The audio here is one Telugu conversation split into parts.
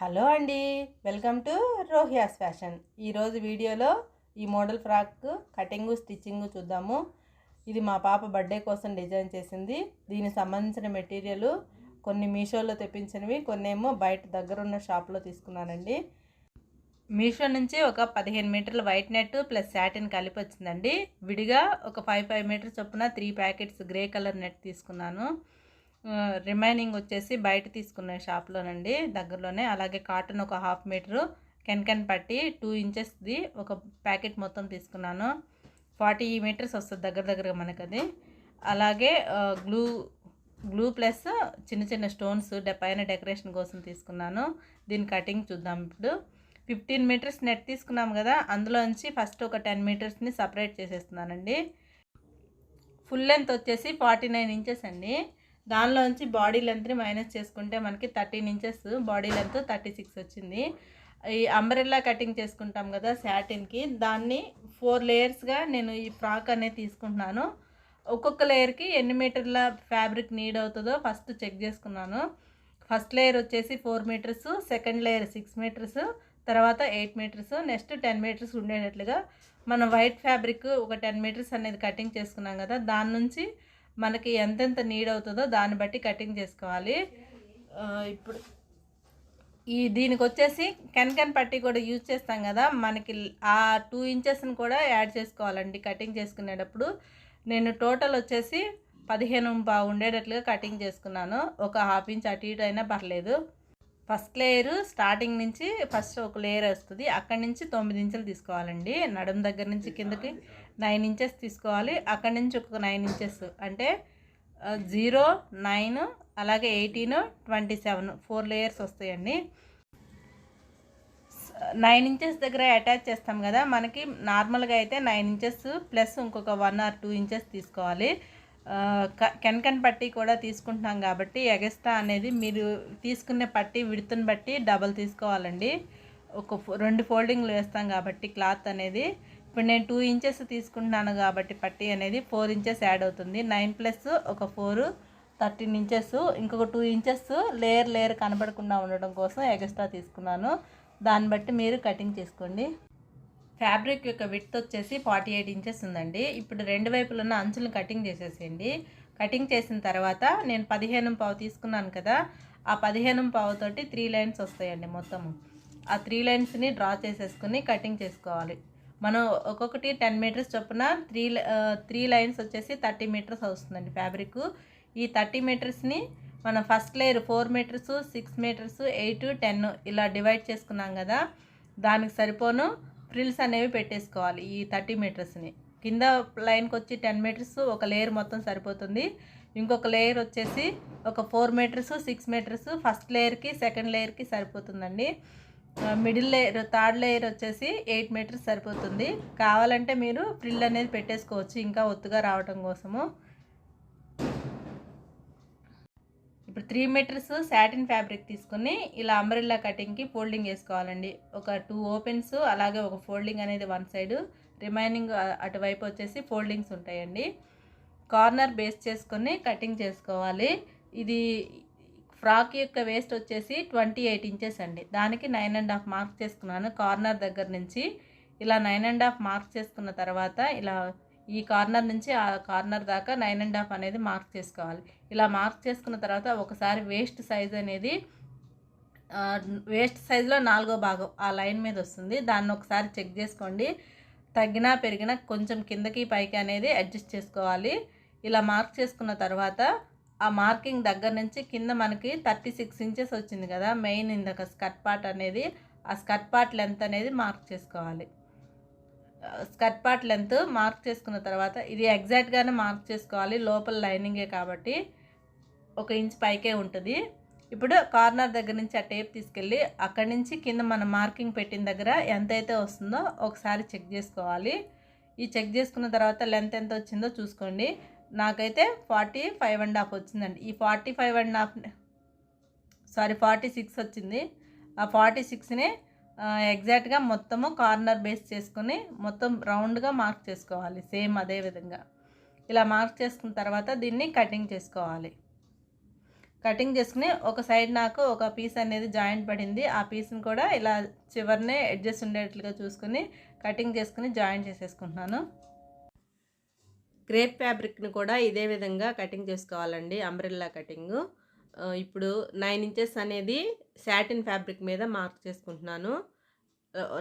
హలో అండి వెల్కమ్ టు రోహియాస్ ఫ్యాషన్. ఈరోజు వీడియోలో ఈ మోడల్ ఫ్రాక్ కటింగు స్టిచ్చింగు చూద్దాము. ఇది మా పాప బర్త్డే కోసం డిజైన్ చేసింది. దీనికి సంబంధించిన మెటీరియల్ కొన్ని మీషోలో తెప్పించినవి కొన్ని ఏమో బయట దగ్గరున్న షాప్లో తీసుకున్నానండి. మీషో నుంచి ఒక పదిహేను మీటర్ల వైట్ నెట్ ప్లస్ శాటిన్ కలిపి వచ్చిందండి. విడిగా ఒక ఫైవ్ ఫైవ్ మీటర్ చొప్పున three packets grey colour net తీసుకున్నాను. రిమైనింగ్ వచ్చేసి బయట తీసుకున్న షాప్లోనండి దగ్గరలోనే. అలాగే కాటన్ ఒక హాఫ్ మీటరు కెన్కెన్ పట్టి టూ ఇంచెస్ది ఒక ప్యాకెట్ మొత్తం తీసుకున్నాను. ఫార్టీ మీటర్స్ వస్తుంది దగ్గర దగ్గరగా మనకు అది అలాగే గ్లూ గ్లూ ప్లస్ చిన్న చిన్న స్టోన్స్ పైన డెకరేషన్ కోసం తీసుకున్నాను. దీని కటింగ్ చూద్దాం ఇప్పుడు. ఫిఫ్టీన్ మీటర్స్ నెట్ తీసుకున్నాం కదా అందులోంచి ఫస్ట్ ఒక టెన్ మీటర్స్ని సపరేట్ చేసేస్తున్నానండి. ఫుల్ లెంత్ వచ్చేసి ఫార్టీ నైన్ ఇంచెస్ అండి. దానిలోంచి బాడీ లెంత్ని మైనస్ చేసుకుంటే మనకి thirteen inches body length thirty six వచ్చింది. ఈ అంబ్రెల్లా కటింగ్ చేసుకుంటాం కదా శాటిన్కి దాన్ని ఫోర్ లేయర్స్గా నేను ఈ ఫ్రాక్ అనేది తీసుకుంటున్నాను. ఒక్కొక్క లేయర్కి ఎన్ని మీటర్ల ఫ్యాబ్రిక్ నీడ్ అవుతుందో ఫస్ట్ చెక్ చేసుకున్నాను. ఫస్ట్ లేయర్ వచ్చేసి four meters second layer six meters తర్వాత eight meters next ten meters ఉండేటట్లుగా మనం వైట్ ఫ్యాబ్రిక్ ఒక టెన్ మీటర్స్ అనేది కటింగ్ చేసుకున్నాం కదా దాని నుంచి మనకి ఎంతెంత నీడ్ అవుతుందో దాన్ని బట్టి కటింగ్ చేసుకోవాలి. ఇప్పుడు ఈ దీనికి వచ్చేసి కెన్కెన్ పట్టి కూడా యూజ్ చేస్తాం కదా మనకి ఆ టూ ఇంచెస్ని కూడా యాడ్ చేసుకోవాలండి కటింగ్ చేసుకునేటప్పుడు. నేను టోటల్ వచ్చేసి పదిహేను బాగుండేటట్లుగా కటింగ్ చేసుకున్నాను. ఒక హాఫ్ ఇంచ్ అటు ఇటు అయినా పర్లేదు. ఫస్ట్ లేయర్ స్టార్టింగ్ నుంచి ఫస్ట్ ఒక లేయర్ వస్తుంది. అక్కడి నుంచి తొమ్మిది ఇంచులు తీసుకోవాలండి. నడుము దగ్గర నుంచి కిందకి నైన్ ఇంచెస్ తీసుకోవాలి. అక్కడి నుంచి ఒక నైన్ ఇంచెస్. అంటే జీరో నైన్ అలాగే eighteen twenty seven four layers వస్తాయండి. నైన్ ఇంచెస్ దగ్గర అటాచ్ చేస్తాం కదా మనకి నార్మల్గా అయితే నైన్ ఇంచెస్ ప్లస్ ఇంకొక వన్ ఆర్ టూ ఇంచెస్ తీసుకోవాలి. కెన్కన్ పట్టీ కూడా తీసుకుంటున్నాం కాబట్టి ఎగస్ట్రా అనేది మీరు తీసుకునే పట్టి విడుతుని బట్టి డబల్ తీసుకోవాలండి. ఒక రెండు ఫోల్డింగ్లు వేస్తాం కాబట్టి క్లాత్ అనేది. ఇప్పుడు నేను టూ ఇంచెస్ తీసుకుంటున్నాను కాబట్టి పట్టీ అనేది ఫోర్ ఇంచెస్ యాడ్ అవుతుంది. నైన్ ప్లస్ ఒక ఫోర్ థర్టీన్ ఇంచెస్ ఇంకొక టూ ఇంచెస్ లేయర్ లేయర్ కనబడకుండా ఉండడం కోసం ఎగస్ట్రా తీసుకున్నాను. దాన్ని బట్టి మీరు కటింగ్ చేసుకోండి. ఫ్యాబ్రిక్ యొక్క విడ్త్ వచ్చేసి ఫార్టీ ఎయిట్ ఇంచెస్ ఉందండి. ఇప్పుడు రెండు వైపులు ఉన్న అంచులను కటింగ్ చేసేసేయండి. కటింగ్ చేసిన తర్వాత నేను పదిహేను పావు తీసుకున్నాను కదా ఆ పదిహేను పావుతోటి త్రీ లైన్స్ వస్తాయండి మొత్తము. ఆ త్రీ లైన్స్ని డ్రా చేసేసుకుని కటింగ్ చేసుకోవాలి. మనం ఒక్కొక్కటి టెన్ మీటర్స్ చొప్పున త్రీ త్రీ లైన్స్ వచ్చేసి థర్టీ మీటర్స్ వస్తుందండి ఫ్యాబ్రిక్. ఈ థర్టీ మీటర్స్ని మనం first layer four meters six meters eight ten ఇలా డివైడ్ చేసుకున్నాం కదా దానికి సరిపోను ఫ్రిల్స్ అనేవి పెట్టేసుకోవాలి ఈ థర్టీ మీటర్స్ని. కింద లైన్కి వచ్చి టెన్ మీటర్స్ ఒక లేయర్ మొత్తం సరిపోతుంది. ఇంకొక లేయర్ వచ్చేసి ఒక four meters six meters first లేయర్కి second లేయర్కి సరిపోతుందండి. మిడిల్ లేయర్ థర్డ్ లేయర్ వచ్చేసి ఎయిట్ మీటర్స్ సరిపోతుంది. కావాలంటే మీరు ఫ్రిల్ అనేది పెట్టేసుకోవచ్చు ఇంకా ఒత్తుగా రావడం కోసము. ఇప్పుడు త్రీ మీటర్స్ శాటిన్ ఫ్యాబ్రిక్ తీసుకుని ఇలా అంబ్రెల్లా కటింగ్కి ఫోల్డింగ్ వేసుకోవాలండి. ఒక టూ ఓపెన్స్ అలాగే ఒక ఫోల్డింగ్ అనేది వన్ సైడ్ రిమైనింగ్ అటువైపు వచ్చేసి ఫోల్డింగ్స్ ఉంటాయండి. కార్నర్ బేస్ చేసుకొని కటింగ్ చేసుకోవాలి. ఇది ఫ్రాక్ యొక్క వేస్ట్ వచ్చేసి ట్వంటీ ఎయిట్ ఇంచెస్ అండి. దానికి నైన్ అండ్ హాఫ్ మార్క్ చేసుకున్నాను. కార్నర్ దగ్గర నుంచి ఇలా నైన్ అండ్ హాఫ్ మార్క్ చేసుకున్న తర్వాత ఇలా ఈ కార్నర్ నుంచి ఆ కార్నర్ దాకా నైన్ అండ్ హాఫ్ అనేది మార్క్ చేసుకోవాలి. ఇలా మార్క్ చేసుకున్న తర్వాత ఒకసారి వేస్ట్ సైజ్ అనేది వేస్ట్ సైజులో నాలుగో భాగం ఆ లైన్ మీద వస్తుంది. దాన్ని ఒకసారి చెక్ చేసుకోండి. తగ్గినా పెరిగినా కొంచెం కిందకి పైకి అనేది అడ్జస్ట్ చేసుకోవాలి. ఇలా మార్క్ చేసుకున్న తర్వాత ఆ మార్కింగ్ దగ్గర నుంచి కింద మనకి థర్టీ సిక్స్ ఇంచెస్ వచ్చింది కదా మెయిన్ ఇందాక స్కర్ట్ పార్ట్ అనేది ఆ స్కర్ట్ పార్ట్ లెంత్ అనేది మార్క్ చేసుకోవాలి. స్కర్ట్ పార్ట్ లెంత్ మార్క్ చేసుకున్న తర్వాత ఇది ఎగ్జాక్ట్గానే మార్క్ చేసుకోవాలి. లోపల లైనింగే కాబట్టి ఒక ఇంచ్ పైకే ఉంటుంది. ఇప్పుడు కార్నర్ దగ్గర నుంచి ఆ టేప్ తీసుకెళ్ళి అక్కడి నుంచి కింద మనం మార్కింగ్ పెట్టిన దగ్గర ఎంతైతే వస్తుందో ఒకసారి చెక్ చేసుకోవాలి. ఈ చెక్ చేసుకున్న తర్వాత లెంత్ ఎంత వచ్చిందో చూసుకోండి. నాకైతే ఫార్టీ ఫైవ్ అండ్ హాఫ్ వచ్చిందండి. ఈ forty five and half sorry forty six వచ్చింది. ఆ ఫార్టీ సిక్స్ని ఎగ్జాక్ట్గా మొత్తము కార్నర్ బేస్ చేసుకుని మొత్తం రౌండ్గా మార్క్ చేసుకోవాలి సేమ్ అదే విధంగా. ఇలా మార్క్ చేసుకున్న తర్వాత దీన్ని కటింగ్ చేసుకోవాలి. కటింగ్ చేసుకుని ఒక సైడ్ నాకు ఒక పీస్ అనేది జాయింట్ పడింది ఆ పీస్ని కూడా ఇలా చివరినే అడ్జస్ట్ ఉండేట్లుగా చూసుకుని కటింగ్ చేసుకుని జాయింట్ చేసేసుకుంటున్నాను. క్రేప్ ఫ్యాబ్రిక్ని కూడా ఇదే విధంగా కటింగ్ చేసుకోవాలండి అంబ్రెల్లా కటింగు ఇప్పుడు నైన్ ఇంచెస్ అనేది శాటిన్ ఫ్యాబ్రిక్ మీద మార్క్ చేసుకుంటున్నాను.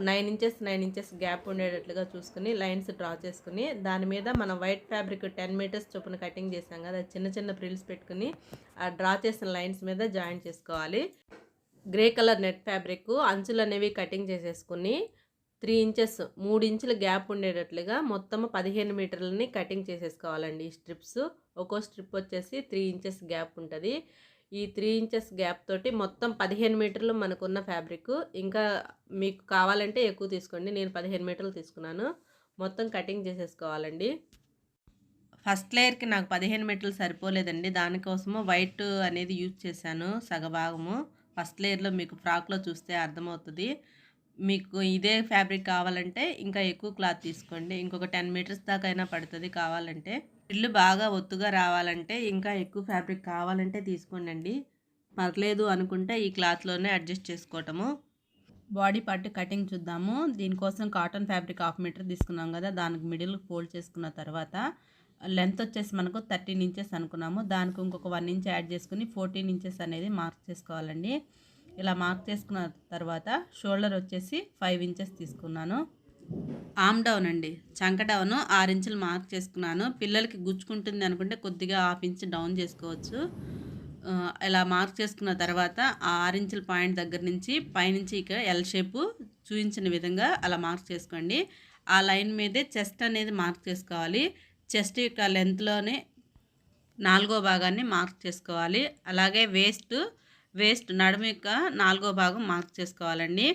Nine inches nine inches gap ఉండేటట్లుగా చూసుకుని లైన్స్ డ్రా చేసుకుని దాని మీద మనం వైట్ ఫ్యాబ్రిక్ టెన్ మీటర్స్ చొప్పున కటింగ్ చేసాం కదా చిన్న చిన్న ప్రిల్స్ పెట్టుకుని ఆ డ్రా చేసిన లైన్స్ మీద జాయిన్ చేసుకోవాలి. గ్రే కలర్ నెట్ ఫ్యాబ్రిక్ అంచులు అనేవి కటింగ్ చేసేసుకుని త్రీ ఇంచెస్ మూడు ఇంచుల గ్యాప్ ఉండేటట్లుగా మొత్తం పదిహేను మీటర్లని కటింగ్ చేసేసుకోవాలండి. ఈ స్ట్రిప్స్ ఒక్కో స్ట్రిప్ వచ్చేసి త్రీ ఇంచెస్ గ్యాప్ ఉంటుంది. ఈ త్రీ ఇంచెస్ గ్యాప్ తోటి మొత్తం పదిహేను మీటర్లు మనకున్న ఫ్యాబ్రిక్ ఇంకా మీకు కావాలంటే ఎక్కువ తీసుకోండి. నేను పదిహేను మీటర్లు తీసుకున్నాను. మొత్తం కటింగ్ చేసేసుకోవాలండి. ఫస్ట్ లేయర్కి నాకు పదిహేను మీటర్లు సరిపోలేదండి. దానికోసము వైట్ అనేది యూజ్ చేశాను సగభాగము. ఫస్ట్ లేయర్లో మీకు ఫ్రాక్లో చూస్తే అర్థమవుతుంది. మీకు ఇదే ఫ్యాబ్రిక్ కావాలంటే ఇంకా ఎక్కువ క్లాత్ తీసుకోండి. ఇంకొక టెన్ మీటర్స్ దాకైనా అయినా పడుతుంది కావాలంటే. ఇల్లు బాగా ఒత్తుగా రావాలంటే ఇంకా ఎక్కువ ఫ్యాబ్రిక్ కావాలంటే తీసుకోండి పర్లేదు అనుకుంటే ఈ క్లాత్లోనే అడ్జస్ట్ చేసుకోవటము. బాడీ పార్ట్ కటింగ్ చూద్దాము. దీనికోసం కాటన్ ఫ్యాబ్రిక్ హాఫ్ మీటర్ తీసుకున్నాం కదా దానికి మిడిల్ ఫోల్డ్ చేసుకున్న తర్వాత లెంత్ వచ్చేసి మనకు థర్టీన్ ఇంచెస్ అనుకున్నాము. దానికి ఇంకొక వన్ ఇంచ్ యాడ్ చేసుకుని ఫోర్టీన్ ఇంచెస్ అనేది మార్క్ చేసుకోవాలండి. ఇలా మార్క్ చేసుకున్న తర్వాత షోల్డర్ వచ్చేసి ఫైవ్ ఇంచెస్ తీసుకున్నాను. ఆమ్ డౌన్ అండి. చంక డౌన్ ఆరు ఇంచులు మార్క్ చేసుకున్నాను. పిల్లలకి గుచ్చుకుంటుంది అనుకుంటే కొద్దిగా హాఫ్ ఇంచ్ డౌన్ చేసుకోవచ్చు. ఇలా మార్క్ చేసుకున్న తర్వాత ఆ ఆరు ఇంచుల పాయింట్ దగ్గర నుంచి పైనుంచి ఇక ఎల్ షేపు చూపించిన విధంగా అలా మార్క్ చేసుకోండి. ఆ లైన్ మీదే చెస్ట్ అనేది మార్క్ చేసుకోవాలి. చెస్ట్ యొక్క లెంత్లోనే నాలుగో భాగాన్ని మార్క్ చేసుకోవాలి. అలాగే వేస్ట్ వేస్ట్ నడుము యొక్క నాలుగో భాగం మార్క్ చేసుకోవాలండి.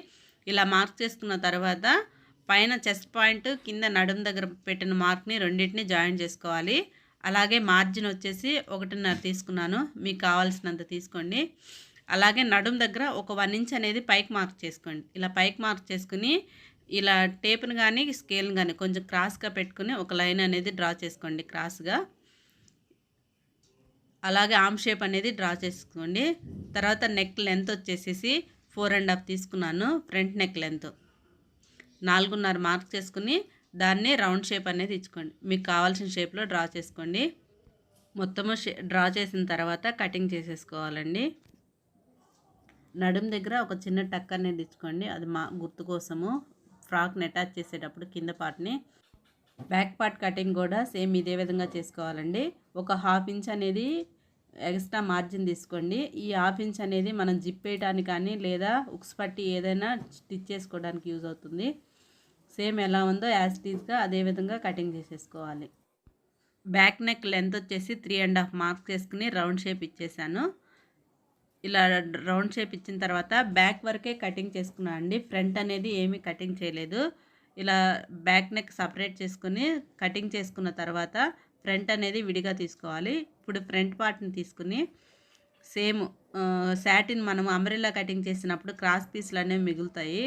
ఇలా మార్క్ చేసుకున్న తర్వాత పైన చెస్ట్ పాయింట్ కింద నడుం దగ్గర పెట్టిన మార్క్ని రెండింటిని జాయిన్ చేసుకోవాలి. అలాగే మార్జిన్ వచ్చేసి ఒకటిన్నర తీసుకున్నాను. మీకు కావాల్సినంత తీసుకోండి. అలాగే నడుం దగ్గర ఒక వన్ ఇంచ్ అనేది పైకి మార్క్ చేసుకోండి. ఇలా పైకి మార్క్ చేసుకుని ఇలా టేప్ను కానీ స్కేల్ని కానీ కొంచెం క్రాస్గా పెట్టుకుని ఒక లైన్ అనేది డ్రా చేసుకోండి క్రాస్గా. అలాగే ఆమ్ షేప్ అనేది డ్రా చేసుకోండి. తర్వాత నెక్ లెంత్ వచ్చేసేసి ఫోర్ అండ్ హాఫ్ తీసుకున్నాను. Front neck length. నాలుగున్నర మార్క్ చేసుకుని దాన్ని రౌండ్ షేప్ అనేది ఇచ్చుకోండి. మీకు కావాల్సిన షేప్లో డ్రా చేసుకోండి. మొత్తము డ్రా చేసిన తర్వాత కటింగ్ చేసేసుకోవాలండి. నడుం దగ్గర ఒక చిన్న టక్ అనేది ఇచ్చుకోండి. అది మా గుర్తు కోసము ఫ్రాక్ని అటాచ్ చేసేటప్పుడు కింద పార్ట్ని బ్యాక్ పార్ట్ కటింగ్ కూడా సేమ్ ఇదే విధంగా చేసుకోవాలండి. ఒక హాఫ్ ఇంచ్ అనేది ఎక్స్ట్రా మార్జిన్ తీసుకోండి. ఈ హాఫ్ ఇంచ్ అనేది మనం జిప్ వేయడానికి కానీ లేదా ఉక్స్ పట్టి ఏదైనా స్టిచ్ చేసుకోవడానికి యూజ్ అవుతుంది. సేమ్ ఎలా ఉందో యాజ్ టీజ్గా అదేవిధంగా కటింగ్ చేసేసుకోవాలి. బ్యాక్ నెక్ లెంత్ వచ్చేసి త్రీ అండ్ హాఫ్ మార్క్స్ చేసుకుని రౌండ్ షేప్ ఇచ్చేసాను. ఇలా రౌండ్ షేప్ ఇచ్చిన తర్వాత బ్యాక్ వరకే కటింగ్ చేసుకున్నాను అండి. ఫ్రంట్ అనేది ఏమీ కటింగ్ చేయలేదు. ఇలా బ్యాక్ నెక్ సపరేట్ చేసుకుని కటింగ్ చేసుకున్న తర్వాత ఫ్రంట్ అనేది విడిగా తీసుకోవాలి. ఇప్పుడు ఫ్రంట్ పార్ట్ని తీసుకుని సేమ్ శాటిన్ మనం అంబ్రెల్లా కటింగ్ చేసినప్పుడు క్రాస్ పీస్లు అనేవి మిగులుతాయి.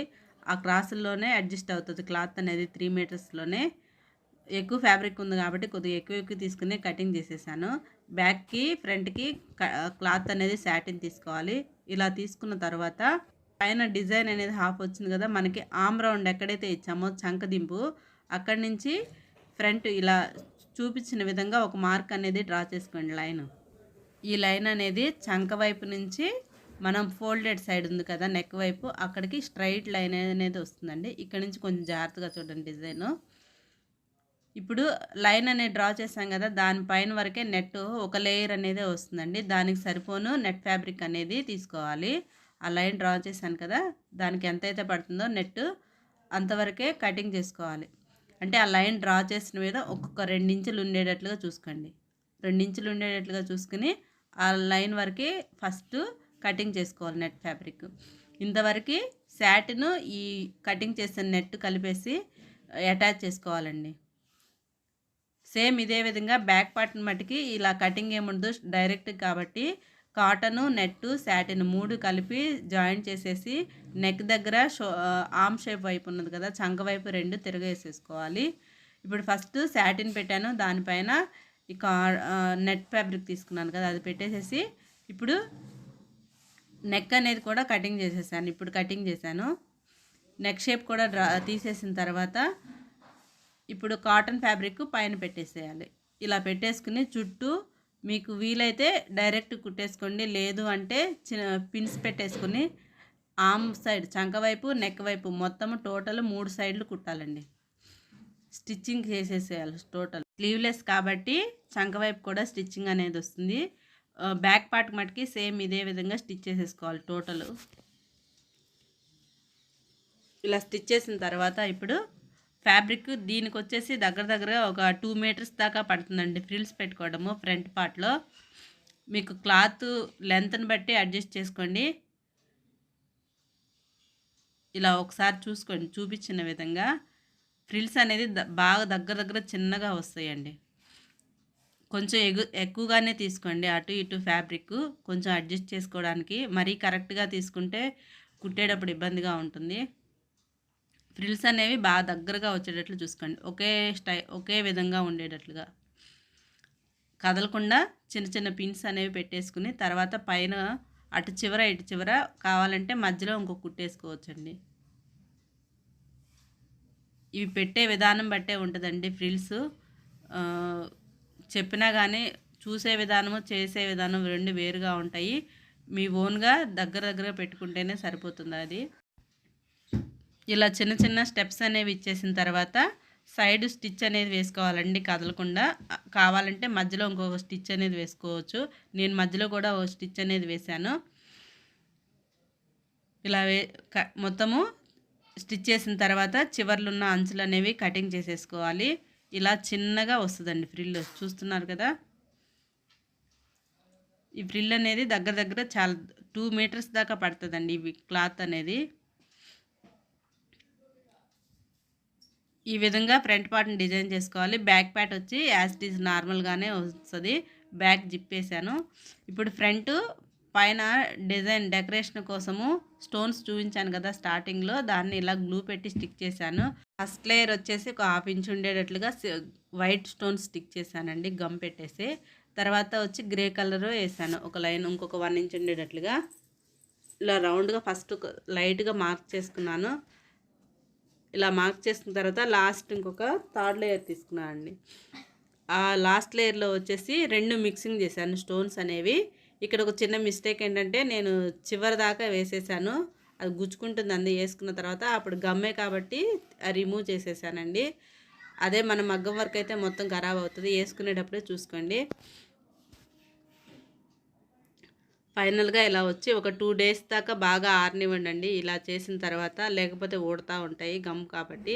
ఆ క్రాసుల్లోనే అడ్జస్ట్ అవుతుంది. క్లాత్ అనేది త్రీ మీటర్స్లోనే ఎక్కువ ఫ్యాబ్రిక్ ఉంది కాబట్టి కొద్దిగా ఎక్కువ ఎక్కువ తీసుకుని కటింగ్ చేసేసాను. బ్యాక్కి ఫ్రంట్కి క్లాత్ అనేది శాటిన్ తీసుకోవాలి. ఇలా తీసుకున్న తర్వాత పైన డిజైన్ అనేది హాఫ్ వచ్చింది కదా మనకి ఆమ్ రౌండ్ ఎక్కడైతే ఇచ్చామో చంకదింపు అక్కడి నుంచి ఫ్రంట్ ఇలా చూపించిన విధంగా ఒక మార్క్ అనేది డ్రా చేసుకోండి లైన్. ఈ లైన్ అనేది చంక వైపు నుంచి మనం ఫోల్డెడ్ సైడ్ ఉంది కదా నెక్ వైపు. అక్కడికి స్ట్రైట్ లైన్ అనేది వస్తుందండి. ఇక్కడ నుంచి కొంచెం జాగ్రత్తగా చూడండి డిజైన్. ఇప్పుడు లైన్ అనేది డ్రా చేసాం కదా దానిపైన వరకే నెట్ ఒక లేయర్ అనేది వస్తుందండి. దానికి సరిపోను నెట్ ఫ్యాబ్రిక్ అనేది తీసుకోవాలి. ఆ లైన్ డ్రా చేశాను కదా దానికి ఎంతైతే పడుతుందో నెట్ అంతవరకే కటింగ్ చేసుకోవాలి. అంటే ఆ లైన్ డ్రా చేసిన మీద ఒక్కొక్క రెండించులు ఉండేటట్లుగా చూసుకోండి. రెండించులు ఉండేటట్లుగా చూసుకుని ఆ లైన్ వరకే ఫస్ట్ కటింగ్ చేసుకోవాలి నెట్ ఫ్యాబ్రిక్. ఇంతవరకు శాటిన్ ఈ కటింగ్ చేసిన నెట్ కలిపేసి అటాచ్ చేసుకోవాలండి. సేమ్ ఇదే విధంగా బ్యాక్ పార్ట్ని మటుకి ఇలా కటింగ్ ఏముండదు డైరెక్ట్ కాబట్టి కాటను నెట్టు శాటిన్ మూడు కలిపి జాయింట్ చేసేసి నెక్ దగ్గర షో ఆమ్ షేప్ వైపు ఉన్నది కదా చంక వైపు రెండు తిరగేసేసుకోవాలి. ఇప్పుడు ఫస్ట్ శాటిన్ పెట్టాను దానిపైన ఈ కా నెట్ ఫ్యాబ్రిక్ తీసుకున్నాను కదా అది పెట్టేసేసి ఇప్పుడు నెక్ అనేది కూడా కటింగ్ చేసేసాను. ఇప్పుడు కటింగ్ చేశాను. నెక్ షేప్ కూడా డ్రా తీసేసిన తర్వాత ఇప్పుడు కాటన్ ఫ్యాబ్రిక్ పైన పెట్టేసేయాలి. ఇలా పెట్టేసుకుని చుట్టూ మీకు వీలైతే డైరెక్ట్ కుట్టేసుకోండి. లేదు అంటే చిన్న పిన్స్ పెట్టేసుకుని ఆమ్ సైడ్ చంక వైపు నెక్ వైపు మొత్తం టోటల్ మూడు సైడ్లు కుట్టాలండి. స్టిచ్చింగ్ చేసేసేయాలి టోటల్ స్లీవ్లెస్ కాబట్టి చంక వైపు కూడా స్టిచ్చింగ్ అనేది వస్తుంది. బ్యాక్ పార్ట్ మటుకి సేమ్ ఇదే విధంగా స్టిచ్ చేసేసుకోవాలి టోటల్. ఇలా స్టిచ్ చేసిన తర్వాత ఇప్పుడు ఫ్యాబ్రిక్ దీనికి వచ్చేసి దగ్గర దగ్గర ఒక టూ మీటర్స్ దాకా పడుతుందండి ఫ్రిల్స్ పెట్టుకోవడము ఫ్రంట్ పార్ట్లో. మీకు క్లాత్ లెంత్ని బట్టి అడ్జస్ట్ చేసుకోండి. ఇలా ఒకసారి చూసుకోండి చూపించిన విధంగా. ఫ్రిల్స్ అనేది బాగా దగ్గర దగ్గర చిన్నగా వస్తాయండి. కొంచెం ఎగు ఎక్కువగానే తీసుకోండి. అటు ఇటు ఫ్యాబ్రిక్ కొంచెం అడ్జస్ట్ చేసుకోవడానికి మరీ కరెక్ట్గా తీసుకుంటే కుట్టేటప్పుడు ఇబ్బందిగా ఉంటుంది. ఫ్రిల్స్ అనేవి బాగా దగ్గరగా వచ్చేటట్లు చూసుకోండి. ఒకే స్టై ఒకే విధంగా ఉండేటట్లుగా. కదలకుండా చిన్న చిన్న పిన్స్ అనేవి పెట్టేసుకుని తర్వాత పైన అటు చివర ఇటు చివర కావాలంటే మధ్యలో ఇంకో కుట్టేసుకోవచ్చండి ఇవి పెట్టే విధానం బట్టే ఉంటుందండి ఫ్రిల్స్. చెప్పినా కానీ చూసే విధానము చేసే విధానం రెండు వేరుగా ఉంటాయి. మీ ఓన్గా దగ్గర దగ్గర పెట్టుకుంటేనే సరిపోతుంది అది. ఇలా చిన్న చిన్న స్టెప్స్ అనేవి ఇచ్చేసిన తర్వాత సైడ్ స్టిచ్ అనేది వేసుకోవాలండి కదలకుండా. కావాలంటే మధ్యలో ఇంకొక స్టిచ్ అనేది వేసుకోవచ్చు. నేను మధ్యలో కూడా ఒక స్టిచ్ అనేది వేశాను. ఇలా వే మొత్తము స్టిచ్ చేసిన తర్వాత చివర్లున్న అంచులు అనేవి కటింగ్ చేసేసుకోవాలి. ఇలా చిన్నగా వస్తుందండి ఫ్రిల్ చూస్తున్నారు కదా? ఈ ఫ్రిల్ అనేది దగ్గర దగ్గర చాలా టూ మీటర్స్ దాకా పడుతుందండి ఇవి క్లాత్ అనేది. ఈ విధంగా ఫ్రంట్ పార్ట్ని డిజైన్ చేసుకోవాలి. బ్యాక్ పార్ట్ వచ్చి యాజ్ ఇట్ ఈజ్ నార్మల్గానే వస్తుంది. బ్యాక్ జిప్పేసాను. ఇప్పుడు ఫ్రంట్ పైన డిజైన్ డెకరేషన్ కోసము స్టోన్స్ చూపించాను కదా స్టార్టింగ్లో. దాన్ని ఇలా గ్లూ పెట్టి స్టిక్ చేశాను. ఫస్ట్ లేయర్ వచ్చేసి ఒక హాఫ్ ఇంచ్ ఉండేటట్లుగా వైట్ స్టోన్స్ స్టిక్ చేశానండి గమ్ పెట్టేసి. తర్వాత వచ్చి గ్రే కలర్ వేసాను ఒక లైన్ ఇంకొక వన్ ఇంచ్ ఉండేటట్లుగా. ఇలా రౌండ్గా ఫస్ట్ లైట్గా మార్క్ చేసుకున్నాను. ఇలా మార్క్ చేసుకున్న తర్వాత లాస్ట్ ఇంకొక థర్డ్ లేయర్ తీసుకున్నాను అండి ఆ లాస్ట్ లేయర్లో వచ్చేసి రెండు మిక్సింగ్ చేశాను స్టోన్స్ అనేవి. ఇక్కడ ఒక చిన్న మిస్టేక్ ఏంటంటే నేను చివరి దాకా వేసేసాను. అది గుచ్చుకుంటుంది అంది వేసుకున్న తర్వాత అప్పుడు గమ్మే కాబట్టి రిమూవ్ చేసేసానండి. అదే మన మగ్గం వర్క్ అయితే మొత్తం ఖరాబ్ అవుతుంది. వేసుకునేటప్పుడే చూసుకోండి. ఫైనల్గా ఇలా వచ్చి ఒక టూ డేస్ దాకా బాగా ఆరనివ్వండి ఇలా చేసిన తర్వాత లేకపోతే ఊడుతూ ఉంటాయి గమ్ కాబట్టి.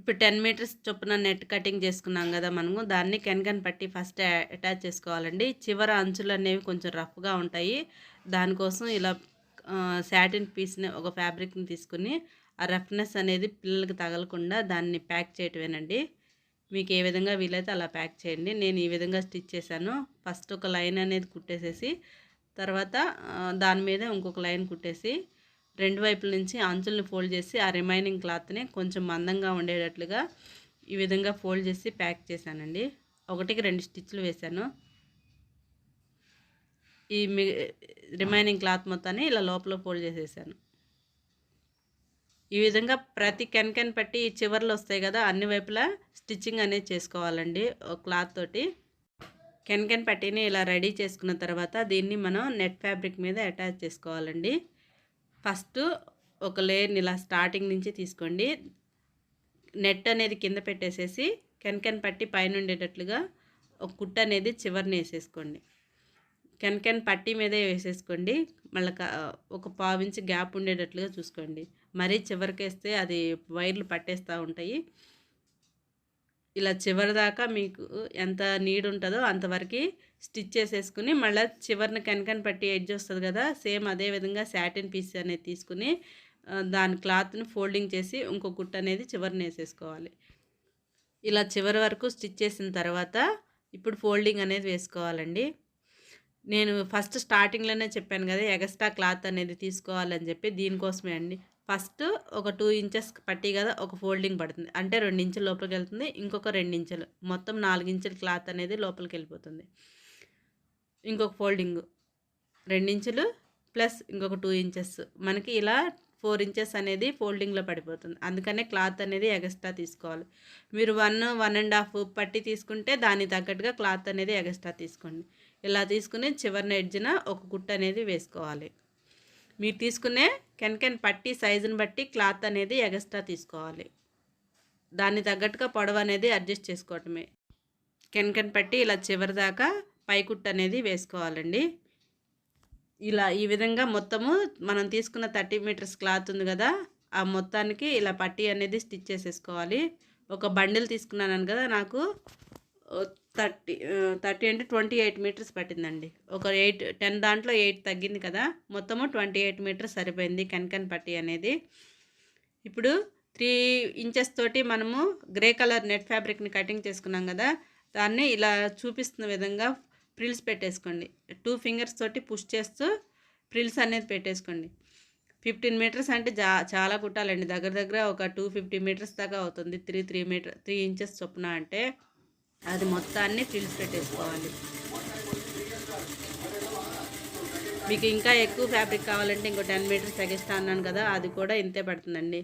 ఇప్పుడు టెన్ మీటర్స్ చొప్పున నెట్ కటింగ్ చేసుకున్నాం కదా మనము దాన్ని కెన్కన్ పట్టి ఫస్ట్ అటాచ్ చేసుకోవాలండి. చివర అంచులు అనేవి కొంచెం రఫ్గా ఉంటాయి. దానికోసం ఇలా శాటిన్ పీస్ని ఒక ఫ్యాబ్రిక్ని తీసుకుని ఆ రఫ్నెస్ అనేది పిల్లలకి తగలకుండా దాన్ని ప్యాక్ చేయటమేనండి. మీకు ఏ విధంగా వీలైతే అలా ప్యాక్ చేయండి. నేను ఈ విధంగా స్టిచ్ చేశాను. ఫస్ట్ ఒక లైన్ అనేది కుట్టేసేసి తర్వాత దాని మీద ఇంకొక లైన్ కుట్టేసి రెండు వైపుల నుంచి అంచుల్ని ఫోల్డ్ చేసి ఆ రిమైనింగ్ క్లాత్ని కొంచెం మందంగా ఉండేటట్లుగా ఈ విధంగా ఫోల్డ్ చేసి ప్యాక్ చేశానండి. ఒకటికి రెండు స్టిచ్లు వేశాను. ఈ మీ రిమైనింగ్ క్లాత్ మొత్తాన్ని ఇలా లోపల ఫోల్డ్ చేసేసాను. ఈ విధంగా ప్రతి కెన్ కెన్ పట్టి చివర్లు వస్తాయి కదా అన్ని వైపులా స్టిచ్చింగ్ అనేది చేసుకోవాలండి క్లాత్ తోటి. కెన్ కెన్ పట్టీని ఇలా రెడీ చేసుకున్న తర్వాత దీన్ని మనం నెట్ ఫ్యాబ్రిక్ మీద అటాచ్ చేసుకోవాలండి. ఫస్ట్ ఒక లేయర్ని ఇలా స్టార్టింగ్ నుంచి తీసుకోండి. నెట్ అనేది కింద పెట్టేసేసి కెన్కెన్ పట్టి పైన ఉండేటట్లుగా ఒక కుట్ట అనేది చివరిని వేసేసుకోండి. కెన్కెన్ పట్టి మీదే వేసేసుకోండి. మళ్ళీ ఒక పావించి గ్యాప్ ఉండేటట్లుగా చూసుకోండి. మరీ చివరికేస్తే అది వైర్లు పట్టేస్తూ ఉంటాయి. ఇలా చివరి దాకా మీకు ఎంత నీడ్ ఉంటుందో అంతవరకు స్టిచ్ చేసేసుకుని మళ్ళీ చివరిని కనకన పట్టి ఎడ్జ్ వస్తుంది కదా సేమ్ అదే విధంగా శాటిన్ పీస్ అనేది తీసుకుని దాని క్లాత్ని ఫోల్డింగ్ చేసి ఇంకో కుట్ట అనేది చివరిని వేసేసుకోవాలి. ఇలా చివరి వరకు స్టిచ్ చేసిన తర్వాత ఇప్పుడు ఫోల్డింగ్ అనేది వేసుకోవాలండి. నేను ఫస్ట్ స్టార్టింగ్లోనే చెప్పాను కదా ఎగస్ట్రా క్లాత్ అనేది తీసుకోవాలని చెప్పి దీనికోసమే అండి. ఫస్ట్ ఒక టూ ఇంచెస్ పట్టి కదా ఒక ఫోల్డింగ్ పడుతుంది. అంటే రెండు ఇంచుల లోపలికి వెళ్తుంది ఇంకొక రెండు ఇంచులు. మొత్తం నాలుగు ఇంచుల క్లాత్ అనేది లోపలికి వెళ్ళిపోతుంది. ఇంకొక ఫోల్డింగ్. రెండించులు ప్లస్ ఇంకొక టూ ఇంచెస్. మనకి ఇలా ఫోర్ ఇంచెస్ అనేది ఫోల్డింగ్లో పడిపోతుంది. అందుకనే క్లాత్ అనేది ఎగస్ట్రా తీసుకోవాలి. మీరు వన్ వన్ అండ్ హాఫ్ పట్టి తీసుకుంటే దానికి తగ్గట్టుగా క్లాత్ అనేది ఎగస్ట్రా తీసుకోండి. ఇలా తీసుకుని చివరిన ఎడ్జిన ఒక గుట్ట అనేది వేసుకోవాలి. మీరు తీసుకునే కెన్కెన్ పట్టి సైజుని బట్టి క్లాత్ అనేది ఎగస్ట్రా తీసుకోవాలి. దాన్ని తగ్గట్టుగా పొడవు అనేది అడ్జస్ట్ చేసుకోవటమే. కెన్కెన్ పట్టి ఇలా చివరి దాకా పైకుట్టు అనేది వేసుకోవాలండి. ఇలా ఈ విధంగా మొత్తము మనం తీసుకున్న థర్టీ మీటర్స్ క్లాత్ ఉంది కదా ఆ మొత్తానికి ఇలా పట్టీ అనేది స్టిచ్ చేసేసుకోవాలి. ఒక బండిల్ తీసుకున్నాను కదా నాకు థర్టీ థర్టీ అంటే ట్వంటీ ఎయిట్ మీటర్స్ పట్టిందండి. ఒక ఎయిట్ టెన్ దాంట్లో ఎయిట్ తగ్గింది కదా మొత్తము ట్వంటీ ఎయిట్ మీటర్స్ సరిపోయింది కన్కన్ పట్టీ అనేది. ఇప్పుడు త్రీ ఇంచెస్ తోటి మనము గ్రే కలర్ నెట్ ఫ్యాబ్రిక్ని కటింగ్ చేసుకున్నాం కదా దాన్ని ఇలా చూపిస్తున్న విధంగా ప్రిల్స్ పెట్టేసుకోండి. టూ ఫింగర్స్ తోటి పుష్ చేస్తూ ప్రిల్స్ అనేది పెట్టేసుకోండి. ఫిఫ్టీన్ మీటర్స్ అంటే జా చాలా కుట్టాలండి. దగ్గర దగ్గర ఒక టూ ఫిఫ్టీ మీటర్స్ దాకా అవుతుంది. Three three meter three inches చొప్పున అంటే అది మొత్తాన్ని ప్రిల్స్ పెట్టేసుకోవాలి. మీకు ఇంకా ఎక్కువ ఫ్యాబ్రిక్ కావాలంటే ఇంకో టెన్ మీటర్స్ తగ్గిస్తా అన్నాను కదా అది కూడా ఇంతే పడుతుందండి.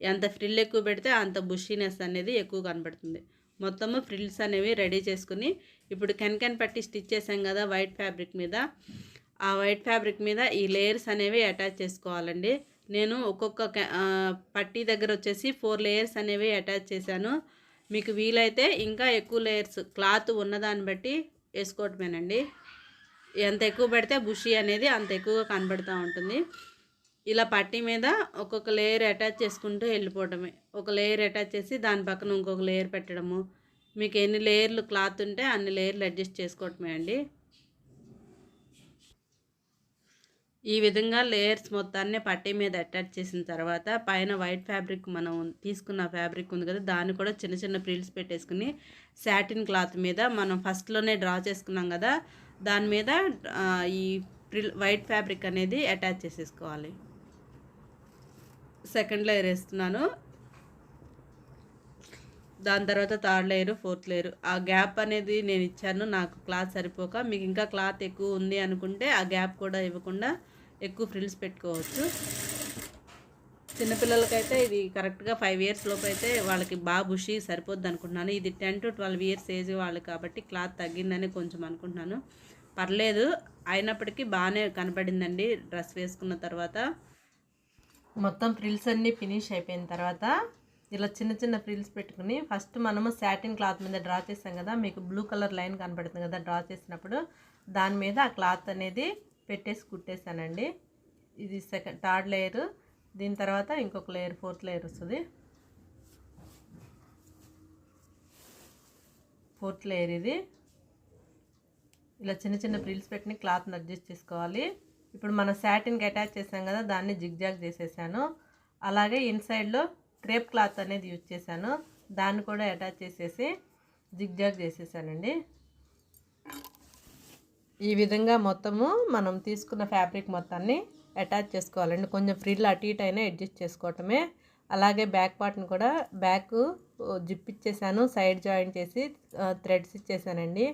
ఎంత ఫ్రిల్ ఎక్కువ పెడితే అంత బుషీనెస్ అనేది ఎక్కువ కనబడుతుంది మొత్తము ఫ్రిల్స్ అనేవి రెడీ చేసుకుని ఇప్పుడు కెన్కెన్ పట్టి స్టిచ్ చేసాం కదా వైట్ ఫ్యాబ్రిక్ మీద. ఆ వైట్ ఫ్యాబ్రిక్ మీద ఈ లేయర్స్ అనేవి అటాచ్ చేసుకోవాలండి. నేను ఒక్కొక్క పట్టీ దగ్గర వచ్చేసి ఫోర్ లేయర్స్ అనేవి అటాచ్ చేశాను. మీకు వీలైతే ఇంకా ఎక్కువ లేయర్స్ క్లాత్ ఉన్నదాన్ని బట్టి వేసుకోవటమేనండి. ఎంత ఎక్కువ పెడితే బుషి అనేది అంత ఎక్కువగా కనబడుతూ ఉంటుంది. ఇలా పట్టీ మీద ఒక్కొక్క లేయర్ అటాచ్ చేసుకుంటూ వెళ్ళిపోవటమే. ఒక లేయర్ అటాచ్ చేసి దాని పక్కన ఇంకొక లేయర్ పెట్టడము. మీకు ఎన్ని లేయర్లు క్లాత్ ఉంటే అన్ని లేయర్లు అడ్జస్ట్ చేసుకోవటమే అండి. ఈ విధంగా లేయర్స్ మొత్తాన్ని పట్టీ మీద అటాచ్ చేసిన తర్వాత పైన వైట్ ఫ్యాబ్రిక్ మనం తీసుకున్న ఫ్యాబ్రిక్ ఉంది కదా దాన్ని కూడా చిన్న చిన్న ప్రిల్స్ పెట్టేసుకుని శాటిన్ క్లాత్ మీద మనం ఫస్ట్లోనే డ్రా చేసుకున్నాం కదా దాని మీద ఈ ప్రిల్ వైట్ ఫ్యాబ్రిక్ అనేది అటాచ్ చేసేసుకోవాలి. సెకండ్ లేయర్ వేస్తున్నాను. దాని తర్వాత థర్డ్ లేయర్ ఫోర్త్ లేయర్. ఆ గ్యాప్ అనేది నేను ఇచ్చాను. నాకు క్లాత్ సరిపోక మీకు ఇంకా క్లాత్ ఎక్కువ ఉంది అనుకుంటే ఆ గ్యాప్ కూడా ఇవ్వకుండా ఎక్కువ ఫ్రిల్స్ పెట్టుకోవచ్చు. చిన్నపిల్లలకైతే ఇది కరెక్ట్గా ఫైవ్ ఇయర్స్ లోపు అయితే వాళ్ళకి బాగా బుషి సరిపోద్ది అనుకుంటున్నాను. ఇది ten to twelve years age వాళ్ళు కాబట్టి క్లాత్ తగ్గిందని కొంచెం అనుకుంటున్నాను. పర్లేదు అయినప్పటికీ బాగానే కనపడిందండి డ్రెస్ వేసుకున్న తర్వాత. మొత్తం ఫ్రిల్స్ అన్నీ ఫినిష్ అయిపోయిన తర్వాత ఇలా చిన్న చిన్న ఫ్రిల్స్ పెట్టుకుని ఫస్ట్ మనము శాటిన్ క్లాత్ మీద డ్రా చేసాం కదా మీకు బ్లూ కలర్ లైన్ కనపడుతుంది కదా డ్రా చేసినప్పుడు దాని మీద ఆ క్లాత్ అనేది పెట్టేసి కుట్టేశానండి. ఇది సెకండ్ థర్డ్ లేయర్ దీని తర్వాత ఇంకొక లేయర్ ఫోర్త్ లేయర్ వస్తుంది. ఫోర్త్ లేయర్ ఇది. ఇలా చిన్న చిన్న ప్రిల్స్ పెట్టిన క్లాత్ని అడ్జస్ట్ చేసుకోవాలి. ఇప్పుడు మన శాటిన్కి అటాచ్ చేసాం కదా దాన్ని జిగ్జాగ్ చేసేసాను. అలాగే ఇన్సైడ్లో క్రేప్ క్లాత్ అనేది యూజ్ చేశాను. దాన్ని కూడా అటాచ్ చేసేసి జిగ్జాగ్ చేసేసానండి. ఈ విధంగా మొత్తము మనం తీసుకున్న ఫ్యాబ్రిక్ మొత్తాన్ని అటాచ్ చేసుకోవాలండి. కొంచెం ఫ్రిల్ అటు ఇటు అయినా అడ్జస్ట్ చేసుకోవటమే. అలాగే బ్యాక్ పార్ట్ని కూడా బ్యాక్ జిప్ ఇచ్చేసాను. సైడ్ జాయింట్ చేసి థ్రెడ్స్ ఇచ్చేసానండి.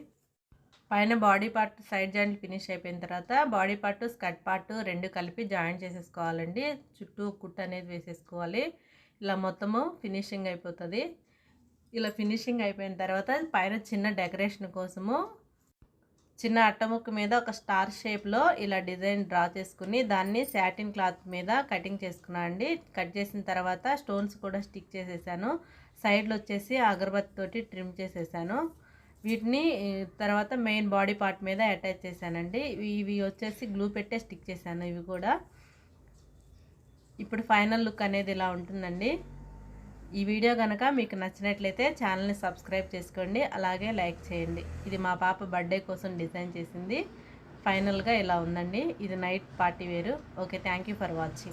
పైన body part side joint finish అయిపోయిన తర్వాత బాడీ పార్ట్ స్కర్ట్ పార్ట్ రెండు కలిపి జాయింట్ చేసేసుకోవాలండి. చుట్టూ కుట్ అనేది వేసేసుకోవాలి. ఇలా మొత్తము ఫినిషింగ్ అయిపోతుంది. ఇలా ఫినిషింగ్ అయిపోయిన తర్వాత పైన చిన్న డెకరేషన్ కోసము చిన్న అట్టముక్క మీద ఒక స్టార్ షేప్లో ఇలా డిజైన్ డ్రా చేసుకుని దాన్ని శాటిన్ క్లాత్ మీద కటింగ్ చేసుకున్నాను అండి. కట్ చేసిన తర్వాత స్టోన్స్ కూడా స్టిక్ చేసేసాను. సైడ్లో వచ్చేసి అగరబత్తి తోటి ట్రిమ్ చేసేసాను. వీటిని తర్వాత మెయిన్ బాడీ పార్ట్ మీద అటాచ్ చేశానండి. ఇవి వచ్చేసి గ్లూ పెట్టే స్టిక్ చేశాను ఇవి కూడా. ఇప్పుడు ఫైనల్ లుక్ అనేది ఇలా ఉంటుందండి. ఈ వీడియో కనుక మీకు నచ్చినట్లయితే ఛానల్ని సబ్స్క్రైబ్ చేసుకోండి. అలాగే లైక్ చేయండి. ఇది మా పాప బర్త్డే కోసం డిజైన్ చేసింది. ఫైనల్గా ఇలా ఉందండి. ఇది night party wear. Okay thank for watching.